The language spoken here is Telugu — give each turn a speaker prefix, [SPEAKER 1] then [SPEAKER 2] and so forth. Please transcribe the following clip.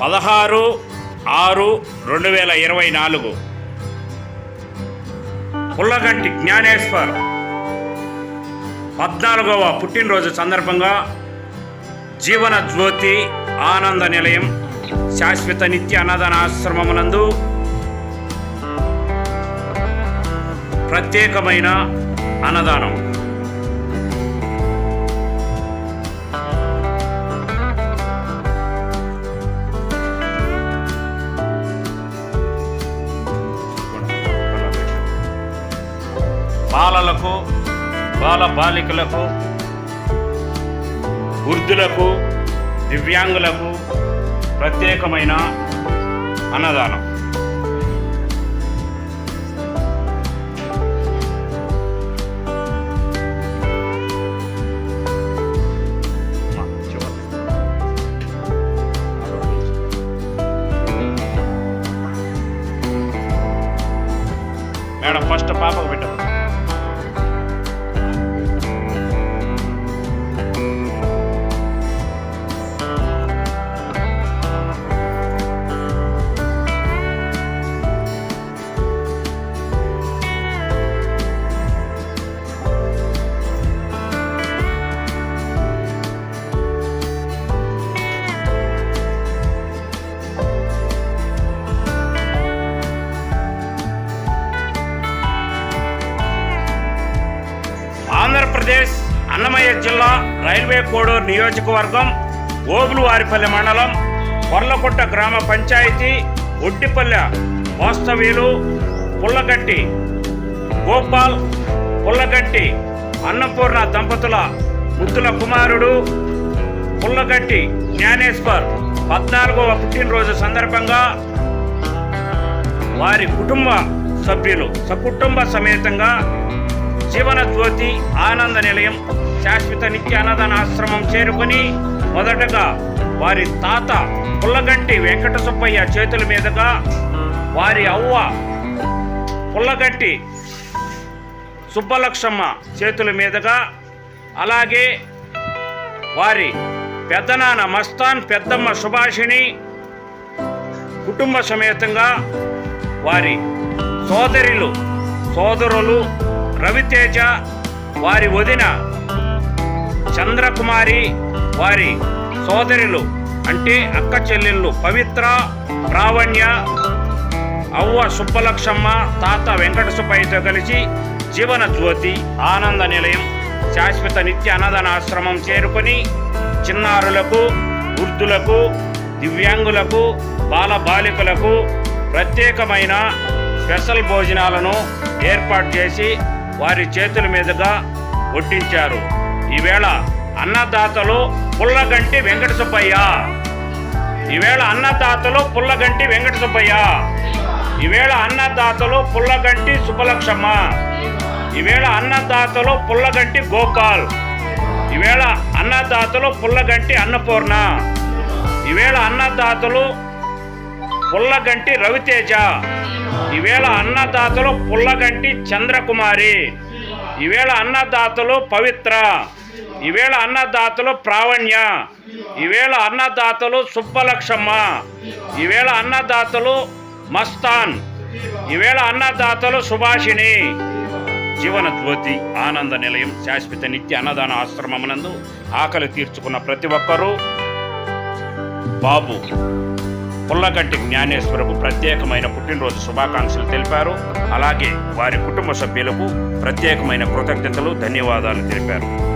[SPEAKER 1] పదహారు ఆరు రెండు వేల ఇరవై నాలుగు. పుల్లగంటి జ్ఞానేశ్వర్. పద్నాలుగవ పుట్టినరోజు సందర్భంగా జీవన జ్యోతి ఆనంద నిలయం శాశ్వత నిత్య అన్నదాన ఆశ్రమమునందు ప్రత్యేకమైన అన్నదానం. బాలలకు బాల బాలికలకు వృద్ధులకు దివ్యాంగులకు ప్రత్యేకమైన అన్నదానం. మేడం ఫస్ట్ పాపకు పెట్టు అన్నమయ్య జిల్లా రైల్వే కోడూరు నియోజకవర్గం ఓబులువారిపల్లి మండలం కొర్లకొట్ట గ్రామ పంచాయతీ ఒడ్డిపల్లె వాస్తవీలు పుల్లగట్టి గోపాల్ పుల్లగట్టి అన్నపూర్ణ దంపతుల ముద్దుల కుమారుడు పుల్లగట్టి జ్ఞానేశ్వర్ పద్నాలుగవ పుట్టినరోజు సందర్భంగా వారి కుటుంబ సభ్యులు సకుటుంబ సమేతంగా జీవన జ్యోతి ఆనంద నిలయం శాశ్వత నిత్య అన్నదాన ఆశ్రమం చేరుకొని మొదటగా వారి తాత పుల్లగంటి వెంకట సుబ్బయ్య చేతుల మీదుగా వారి అవ్వ పుల్లగంటి సుబ్బలక్ష్మ చేతుల మీదుగా అలాగే వారి పెద్దనాన్న మస్తాన్ పెద్దమ్మ సుభాషిణి కుటుంబ సమేతంగా వారి సోదరులు సోదరులు రవితేజ వారి వదిన చంద్రకుమారి వారి సోదరులు అంటే అక్క చెల్లెళ్ళు పవిత్ర ప్రావణ్య అవ్వ సుబ్బలక్షమ్మ తాత వెంకట సుబ్బయ్యతో కలిసి జీవన జ్యోతి ఆనంద నిలయం శాశ్వత నిత్య అన్నదాన ఆశ్రమం చేరుకొని చిన్నారులకు వృద్ధులకు దివ్యాంగులకు బాల బాలికలకు ప్రత్యేకమైన స్పెషల్ భోజనాలను ఏర్పాటు చేసి వారి చేతుల మీదుగా వడ్డించారు. ఈవేళ అన్నదాతలు పుల్లగంటి వెంకట సుబ్బయ్య ఈవేళ అన్నదాతలు పుల్లగంటి వెంకట సుబ్బయ్య ఈవేళ అన్నదాతలు పుల్లగంటి సుబ్బలక్ష్మ. ఈవేళ అన్నదాతలు పుల్లగంటి గోపాల్. ఈవేళ అన్నదాతలు పుల్లగంటి అన్నపూర్ణ. ఈవేళ అన్నదాతలు పుల్లగంటి రవితేజ. ఈవేళ అన్నదాతలు పుల్లగంటి చంద్రకుమారి. ఈవేళ అన్నదాతలు పవిత్ర. ఈవేళ అన్నదాతలు ప్రావణ్య ఈవేళ అన్నదాతలు సుబ్బలక్షమ్మ ఈవేళ అన్నదాతలు మస్తాన్ ఈవేళ అన్నదాతలు సుభాషిణి. జీవన జ్యోతి ఆనంద నిలయం శాశ్వత నిత్య అన్నదాన ఆశ్రమమునందు ఆకలి తీర్చుకున్న ప్రతి ఒక్కరూ బాబు పుల్లగంటి జ్ఞానేశ్వరకు ప్రత్యేకమైన పుట్టినరోజు శుభాకాంక్షలు తెలిపారు. అలాగే వారి కుటుంబ సభ్యులకు ప్రత్యేకమైన కృతజ్ఞతలు ధన్యవాదాలు తెలిపారు.